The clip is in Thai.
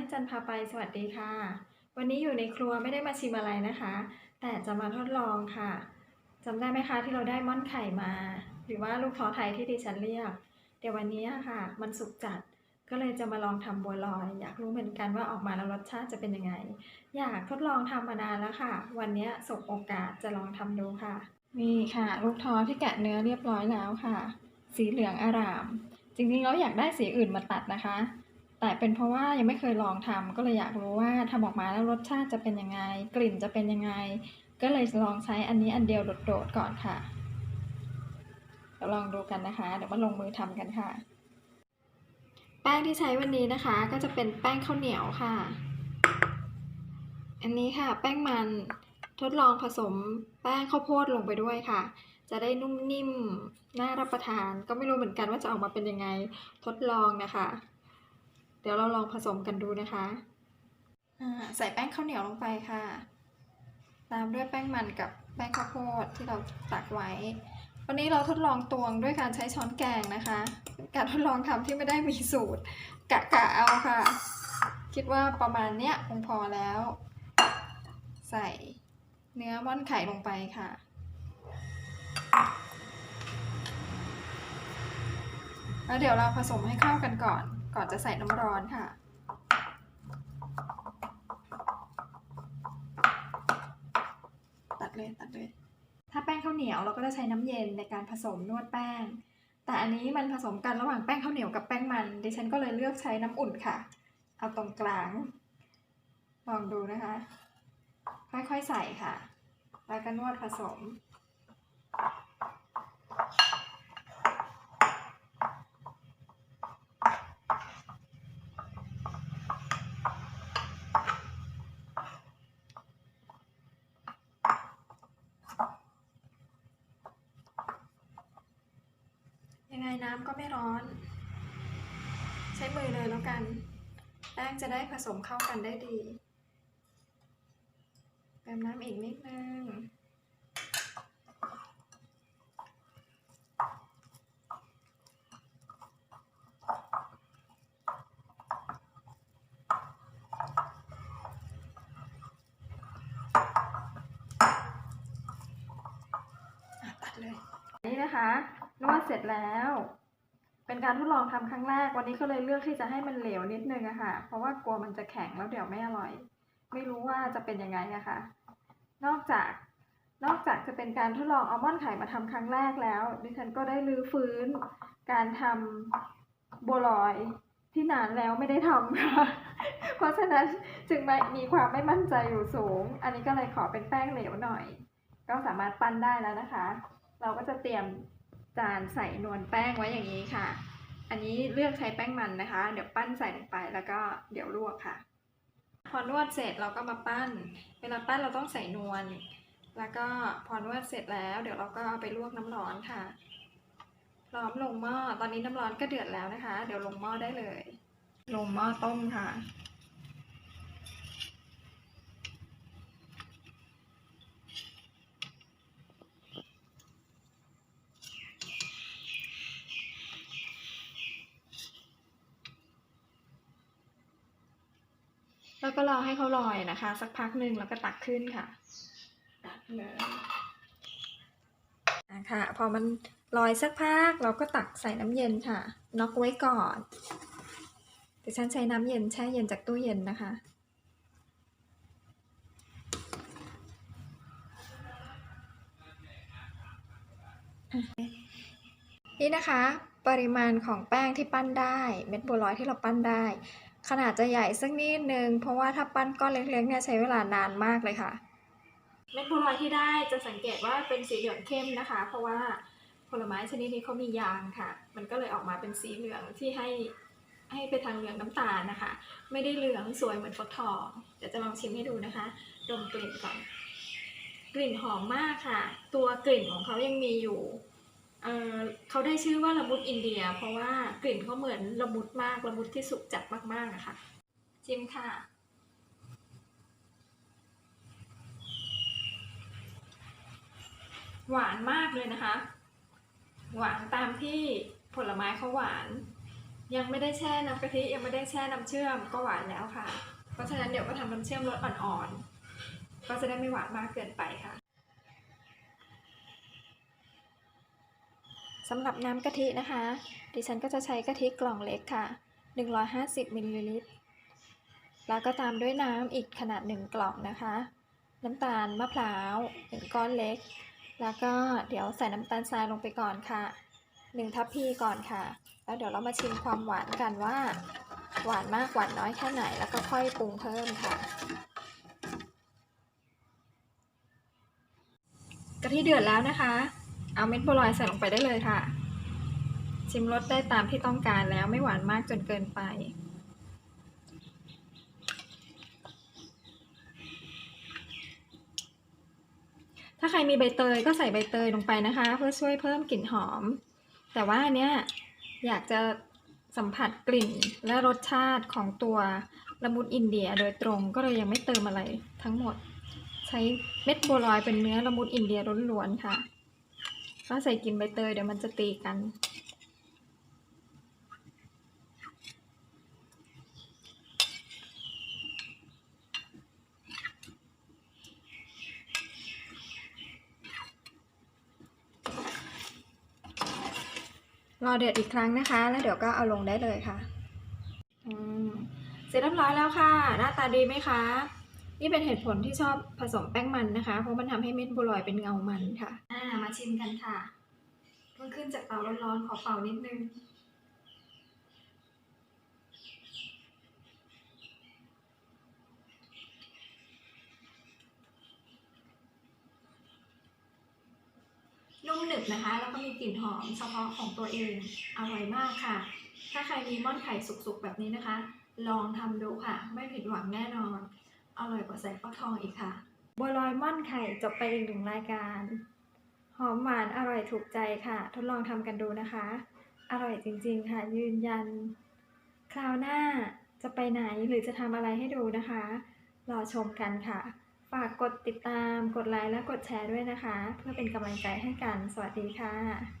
ให้จันพาไปสวัสดีค่ะ วันนี้อยู่ในครัวไม่ได้มาชิมอะไรนะคะ แต่จะมาทดลองค่ะจำได้ไหมคะที่เราได้ม่อนไข่มา หรือว่าลูกท้อไทยที่ดิฉันเรียก เดี๋ยววันนี้ค่ะ มันสุกจัดก็เลยจะมาลองทำบัวลอย อยากรู้เหมือนกันว่าออกมาแล้วรสชาติจะเป็นยังไง อยากทดลองทำมานานแล้วค่ะ วันนี้สบโอกาสจะลองทำดูค่ะ นี่ค่ะ ลูกท้อที่แกะเนื้อเรียบร้อยแล้วค่ะ สีเหลืองอาราม จริงๆแล้วอยากได้สีอื่นมาตัดนะคะ แต่เป็นเพราะว่ายังไม่เคยลองทำก็เลยอยากรู้ว่าทำออกมาแล้วรสชาติจะเป็นยังไง กลิ่นจะเป็นยังไง ก็เลยลองใช้อันนี้อันเดียวโดดๆก่อนค่ะเดี๋ยวลองดูกันนะคะ เดี๋ยวมาลงมือทำกันค่ะ แป้งที่ใช้วันนี้นะคะ ก็จะเป็นแป้งข้าวเหนียวค่ะ อันนี้ค่ะ แป้งมันทดลองผสมแป้งข้าวโพดลงไปด้วยค่ะ จะได้นุ่มนิ่มน่ารับประทาน ก็ไม่รู้เหมือนกันว่าจะออกมาเป็นยังไงทดลองนะคะ เดี๋ยวเราลองผสมกันดูนะคะอ่าใส่แป้งข้าวเหนียวลงไปค่ะ ตามด้วยแป้งมันกับแป้งข้าวโพดที่เราตักไว้ วันนี้เราทดลองตวงด้วยการใช้ช้อนแกงนะคะ การทดลองทำที่ไม่ได้มีสูตร กะกะเอาค่ะ คิดว่าประมาณเนี้ยคงพอแล้ว ใส่เนื้อม่อนไข่ลงไปค่ะ แล้วเดี๋ยวเราผสมให้เข้ากันก่อน ก่อนจะใส่น้ำร้อนค่ะ ตัดเลยตัดเลย ถ้าแป้งข้าวเหนียวเราก็จะใช้น้ำเย็นในการผสมนวดแป้ง แต่อันนี้มันผสมกันระหว่างแป้งข้าวเหนียวกับแป้งมัน ดิฉันก็เลยเลือกใช้น้ำอุ่นค่ะ เอาตรงกลาง ลองดูนะคะ ค่อยๆใส่ค่ะ แล้วก็นวดผสม ยังไงน้ำก็ไม่ร้อน ใช้มือเลยแล้วกัน แป้งจะได้ผสมเข้ากันได้ดีเติมน้ำอีกนิดนึงอัดเลยนี่นะคะ นวดเสร็จแล้ว เป็นการทดลองทำครั้งแรก วันนี้ก็เลยเลือกที่จะให้มันเหลวนิดนึงอะค่ะ เพราะว่ากลัวมันจะแข็งแล้วเดี๋ยวไม่อร่อย ไม่รู้ว่าจะเป็นยังไงอะค่ะ นอกจาก นอกจากจะเป็นการทดลองอัลมอนด์ไข่มาทำครั้งแรกแล้ว ดิฉันก็ได้รื้อฟื้น การทำบัวลอยที่นานแล้วไม่ได้ทำค่ะ เพราะฉะนั้นจึงไม่มีความไม่มั่นใจอยู่สูง อันนี้ก็เลยขอเป็นแป้งเหลวหน่อย ก็สามารถปั้นได้แล้วนะคะ เราก็จะเตรียม จานใส่นวลแป้งไว้อย่างนี้ค่ะ อันนี้เลือกใช้แป้งมันนะคะ เดี๋ยวปั้นใส่ลงไปแล้วก็เดี๋ยวลวกค่ะ พอนวดเสร็จเราก็มาปั้น เวลาปั้นเราต้องใส่นวล แล้วก็พอนวดเสร็จแล้ว เดี๋ยวเราก็เอาไปลวกน้ำร้อนค่ะพร้อมลงหม้อ ตอนนี้น้ำร้อนก็เดือดแล้วนะคะ เดี๋ยวลงหม้อได้เลย ลงหม้อต้มค่ะ แล้วก็รอให้เขาลอยนะคะ สักพักหนึ่งแล้วก็ตักขึ้นค่ะ ตักเลยอะคะพอมันลอยสักพักเราก็ตักใส่น้ำเย็นค่ะน็อกไว้ก่อนแต่ฉันใช้น้ำเย็นแช่เย็นจากตู้เย็นนะคะ นี่นะคะ ปริมาณของแป้งที่ปั้นได้ เม็ดบัวลอยที่เราปั้นได้ ขนาดจะใหญ่สักนิดนึง เพราะว่าถ้าปั้นก้อนเล็กๆเนี่ยใช้เวลานานมากเลยค่ะ เม็ดบัวลอยที่ได้จะสังเกตว่าเป็นสีเหลืองเข้มนะคะ เพราะว่าผลไม้ชนิดนี้เขามียางค่ะ มันก็เลยออกมาเป็นสีเหลืองที่ให้ให้ไปทางเหลืองน้ำตาลนะคะ ไม่ได้เหลืองสวยเหมือนฟักทองเดี๋ยวจะลองชิมให้ดูนะคะ ดมกลิ่นก่อน กลิ่นหอมมากค่ะ ตัวกลิ่นของเขายังมีอยู่ เขาได้ชื่อว่าละมุดอินเดีย เพราะว่ากลิ่นเขาเหมือนละมุดมากละมุดที่สุกจัดมากๆอะค่ะชิมค่ะ หวานมากเลยนะคะ หวานตามที่ผลไม้เขาหวาน ยังไม่ได้แช่น้ำกะทิยังไม่ได้แช่น้ำเชื่อมก็หวานแล้วค่ะ เพราะฉะนั้นเดี๋ยวก็ทำน้ำเชื่อมรสอ่อนๆก็จะได้ไม่หวานมากเกินไปค่ะ สำหรับน้ำกะทินะคะ ดิฉันก็จะใช้กะทิกล่องเล็กค่ะ 150มิลลิลิตร แล้วก็ตามด้วยน้ำอีกขนาด 1 กล่องนะคะ น้ำตาลมะพร้าว1ก้อนเล็ก แล้วก็เดี๋ยวใส่น้ำตาลทรายลงไปก่อนค่ะ 1 ทัพพีก่อนค่ะ แล้วเดี๋ยวเรามาชิมความหวานกันว่า หวานมากหวานน้อยแค่ไหน แล้วก็ค่อยปรุงเพิ่มค่ะกะทิเดือดแล้วนะคะ เอาเม็ดบัวลอยใส่ลงไปได้เลยค่ะ ชิมรสได้ตามที่ต้องการแล้วไม่หวานมากจนเกินไป ถ้าใครมีใบเตยก็ใส่ใบเตยลงไปนะคะ เพื่อช่วยเพิ่มกลิ่นหอม แต่ว่าอันเนี้ยอยากจะสัมผัสกลิ่นและรสชาติของตัวละมุดอินเดียโดยตรงก็เลยยังไม่เติมอะไรทั้งหมด ใช้เม็ดบัวลอยเป็นเนื้อละมุดอินเดียล้วนๆค่ะ ถ้าใส่กินใบเตยเดี๋ยวมันจะตีกัน รอเดือดอีกครั้งนะคะ แล้วเดี๋ยวก็เอาลงได้เลยค่ะ อืม เสร็จเรียบร้อยแล้วค่ะ หน้าตาดีไหมคะ นี่เป็นเหตุผลที่ชอบผสมแป้งมันนะคะ เพราะมันทำให้เม็ดบัวลอยเป็นเงามันค่ะ มาชิมกันค่ะ เพิ่งขึ้นจากเตาร้อนๆ ขอเป่านิดนึง นุ่มหนึบนะคะ แล้วก็มีกลิ่นหอมเฉพาะของตัวเอง อร่อยมากค่ะ ถ้าใครมีม่อนไข่สุกๆ แบบนี้นะคะ ลองทำดูค่ะ ไม่ผิดหวังแน่นอน อร่อยกว่าใส่ฟักทองอีกค่ะบัวลอยม่อนไข่จบไปอีกหนึ่งรายการ หอมหวานอร่อยถูกใจค่ะ ทดลองทำกันดูนะคะ อร่อยจริงๆค่ะ ยืนยัน คราวหน้าจะไปไหนหรือจะทำอะไรให้ดูนะคะ รอชมกันค่ะ ฝากกดติดตาม กดไลค์และกดแชร์ด้วยนะคะ เพื่อเป็นกำลังใจให้กัน สวัสดีค่ะ